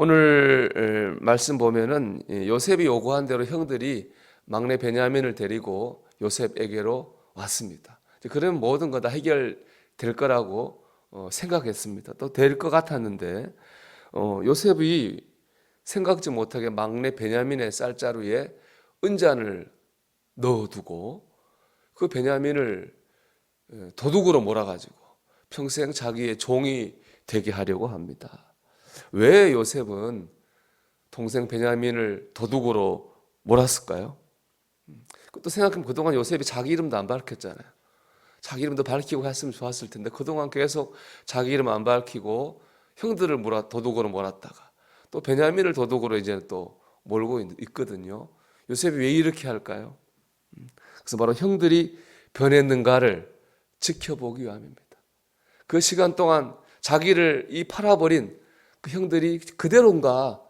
오늘 말씀 보면은 요셉이 요구한 대로 형들이 막내 베냐민을 데리고 요셉에게로 왔습니다. 그러면 모든 거 다 해결될 거라고 어, 생각했습니다. 또 될 것 같았는데 어, 요셉이 생각지 못하게 막내 베냐민의 쌀자루에 은잔을 넣어두고 그 베냐민을 도둑으로 몰아가지고 평생 자기의 종이 되게 하려고 합니다. 왜 요셉은 동생 베냐민을 도둑으로 몰았을까요? 또 생각하면 그동안 요셉이 자기 이름도 안 밝혔잖아요. 자기 이름도 밝히고 했으면 좋았을 텐데 그동안 계속 자기 이름 안 밝히고 형들을 몰아 도둑으로 몰았다가 또 베냐민을 도둑으로 이제 또 몰고 있거든요. 요셉이 왜 이렇게 할까요? 그래서 바로 형들이 변했는가를 지켜보기 위함입니다. 그 시간 동안 자기를 이 팔아버린 그 형들이 그대로인가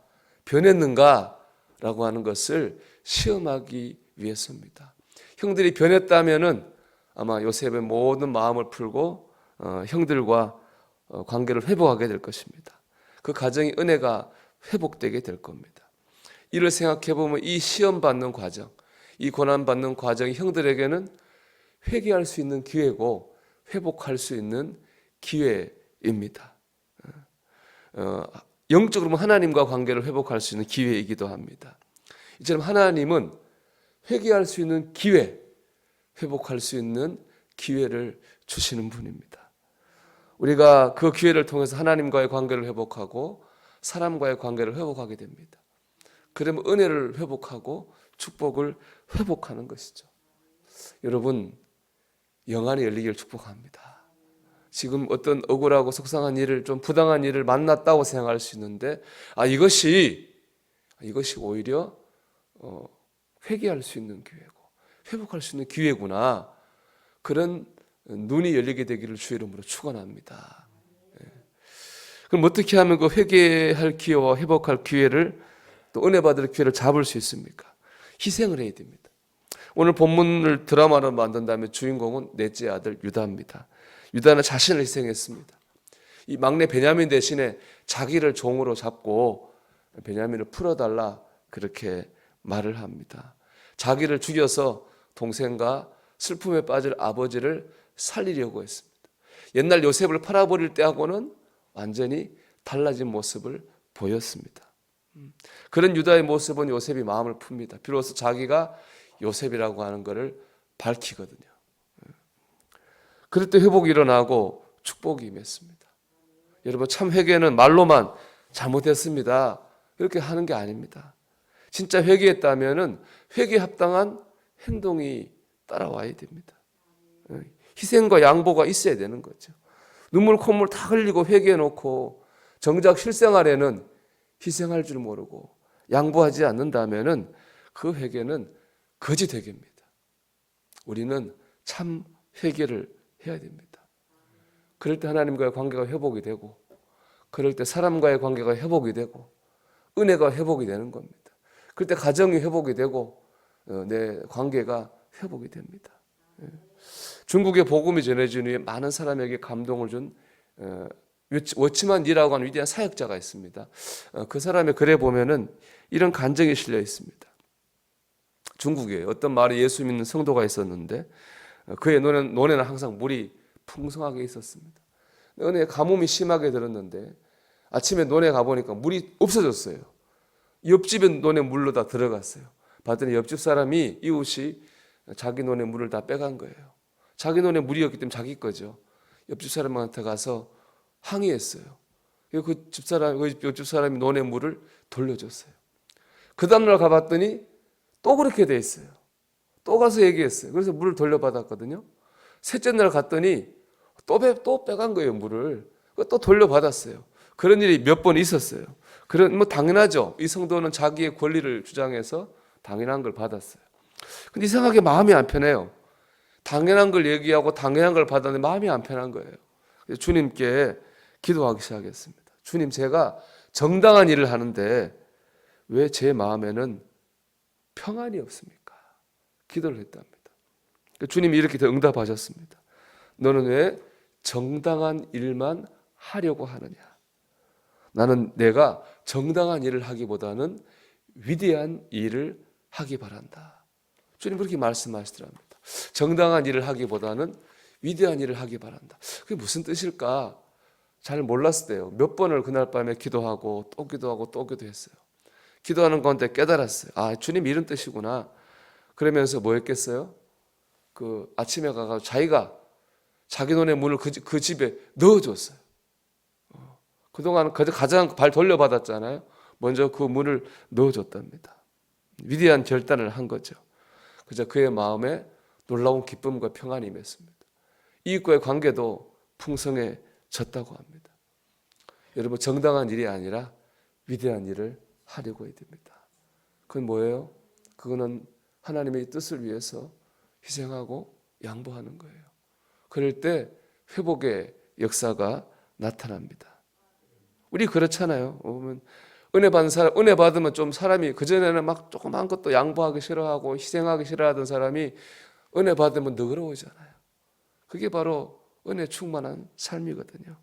변했는가라고 하는 것을 시험하기 위해서입니다. 형들이 변했다면은 아마 요셉의 모든 마음을 풀고 어, 형들과 어, 관계를 회복하게 될 것입니다. 그 가정의 은혜가 회복되게 될 겁니다. 이를 생각해 보면 이 시험 받는 과정, 이 고난 받는 과정이 형들에게는 회개할 수 있는 기회고 회복할 수 있는 기회입니다. 어, 영적으로 하나님과 관계를 회복할 수 있는 기회이기도 합니다. 이처럼 하나님은 회개할 수 있는 기회, 회복할 수 있는 기회를 주시는 분입니다. 우리가 그 기회를 통해서 하나님과의 관계를 회복하고 사람과의 관계를 회복하게 됩니다. 그러면 은혜를 회복하고 축복을 회복하는 것이죠. 여러분, 영안이 열리기를 축복합니다. 지금 어떤 억울하고 속상한 일을 좀 부당한 일을 만났다고 생각할 수 있는데 아 이것이 이것이 오히려 어, 회개할 수 있는 기회고 회복할 수 있는 기회구나 그런 눈이 열리게 되기를 주의 이름으로 축원합니다. 예. 그럼 어떻게 하면 그 회개할 기회와 회복할 기회를 또 은혜 받을 기회를 잡을 수 있습니까? 희생을 해야 됩니다. 오늘 본문을 드라마로 만든다면 주인공은 넷째 아들 유다입니다. 유다는 자신을 희생했습니다. 이 막내 베냐민 대신에 자기를 종으로 잡고 베냐민을 풀어달라 그렇게 말을 합니다. 자기를 죽여서 동생과 슬픔에 빠질 아버지를 살리려고 했습니다. 옛날 요셉을 팔아버릴 때하고는 완전히 달라진 모습을 보였습니다. 그런 유다의 모습은 요셉이 마음을 풉니다. 비로소 자기가 요셉이라고 하는 것을 밝히거든요. 그럴 때 회복이 일어나고 축복이 임했습니다. 여러분 참 회개는 말로만 잘못했습니다. 이렇게 하는 게 아닙니다. 진짜 회개했다면은 회개 합당한 행동이 따라와야 됩니다. 희생과 양보가 있어야 되는 거죠. 눈물 콧물 다 흘리고 회개해 놓고 정작 실생활에는 희생할 줄 모르고 양보하지 않는다면은 그 회개는 거짓 회개입니다. 우리는 참 회개를 해야 됩니다. 그럴 때 하나님과의 관계가 회복이 되고, 그럴 때 사람과의 관계가 회복이 되고, 은혜가 회복이 되는 겁니다. 그럴 때 가정이 회복이 되고, 어, 내 관계가 회복이 됩니다. 예. 중국의 복음이 전해진 후에 많은 사람에게 감동을 준 어, 워치만 니라고 하는 위대한 사역자가 있습니다. 어, 그 사람의 글에 보면은 이런 간증이 실려 있습니다. 중국에 어떤 마을에 예수 믿는 성도가 있었는데 그의 논에는, 논에는 항상 물이 풍성하게 있었습니다. 은혜 가뭄이 심하게 들었는데 아침에 논에 가보니까 물이 없어졌어요. 옆집의 논에 물로 다 들어갔어요. 봤더니 옆집 사람이 이웃이 자기 논에 물을 다 빼간 거예요. 자기 논에 물이었기 때문에 자기 거죠. 옆집 사람한테 가서 항의했어요. 그 집사람, 그 옆집 사람이 논에 물을 돌려줬어요. 그 다음날 가봤더니 또 그렇게 돼 있어요. 또 가서 얘기했어요. 그래서 물을 돌려받았거든요. 셋째 날 갔더니 또, 빼, 또 빼간 거예요, 물을. 또 돌려받았어요. 그런 일이 몇 번 있었어요. 그런, 뭐, 당연하죠. 이 성도는 자기의 권리를 주장해서 당연한 걸 받았어요. 근데 이상하게 마음이 안 편해요. 당연한 걸 얘기하고 당연한 걸 받았는데 마음이 안 편한 거예요. 주님께 기도하기 시작했습니다. 주님, 제가 정당한 일을 하는데 왜 제 마음에는 평안이 없습니까? 기도를 했답니다. 그러니까 주님이 이렇게 나는 내가 정당한 일을 하기보다는 위대한 일을 하기 바란다. 주님 그렇게 말씀하시더랍니다. 정당한 일을 하기보다는 위대한 일을 하기 바란다. 그게 무슨 뜻일까? 잘 몰랐을 때요. 몇 번을 그날 밤에 기도하고 또 기도하고 또 기도했어요. 기도하는 가운데 깨달았어요. 아, 주님 이런 뜻이구나. 그러면서 뭐 했겠어요? 그 아침에 가서 자기가 자기 돈의 문을 그, 집- 그 집에 넣어줬어요. 어, 그동안 가장 발 돌려받았잖아요. 먼저 그 문을 넣어줬답니다. 위대한 결단을 한 거죠. 그저 그의 마음에 놀라운 기쁨과 평안이 임했습니다. 이익과의 관계도 풍성해졌다고 합니다. 여러분 정당한 일이 아니라 위대한 일을 하려고 해야 됩니다. 그건 뭐예요? 그거는 하나님의 뜻을 위해서 희생하고 양보하는 거예요. 그럴 때 회복의 역사가 나타납니다. 우리 그렇잖아요. 보면 은혜 받는 사람, 은혜 받으면 좀 사람이 그 전에는 막 조그만 것도 양보하기 싫어하고 희생하기 싫어하던 사람이 은혜 받으면 너그러워지잖아요. 그게 바로 은혜 충만한 삶이거든요.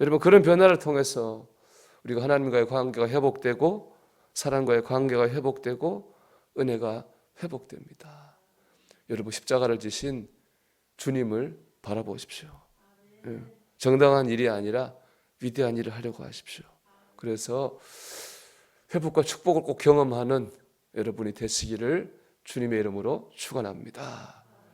여러분 그런 변화를 통해서 우리가 하나님과의 관계가 회복되고 사람과의 관계가 회복되고 은혜가 회복됩니다. 여러분 십자가를 지신 주님을 바라보십시오. 예. 정당한 일이 아니라 위대한 일을 하려고 하십시오. 그래서 회복과 축복을 꼭 경험하는 여러분이 되시기를 주님의 이름으로 축원합니다.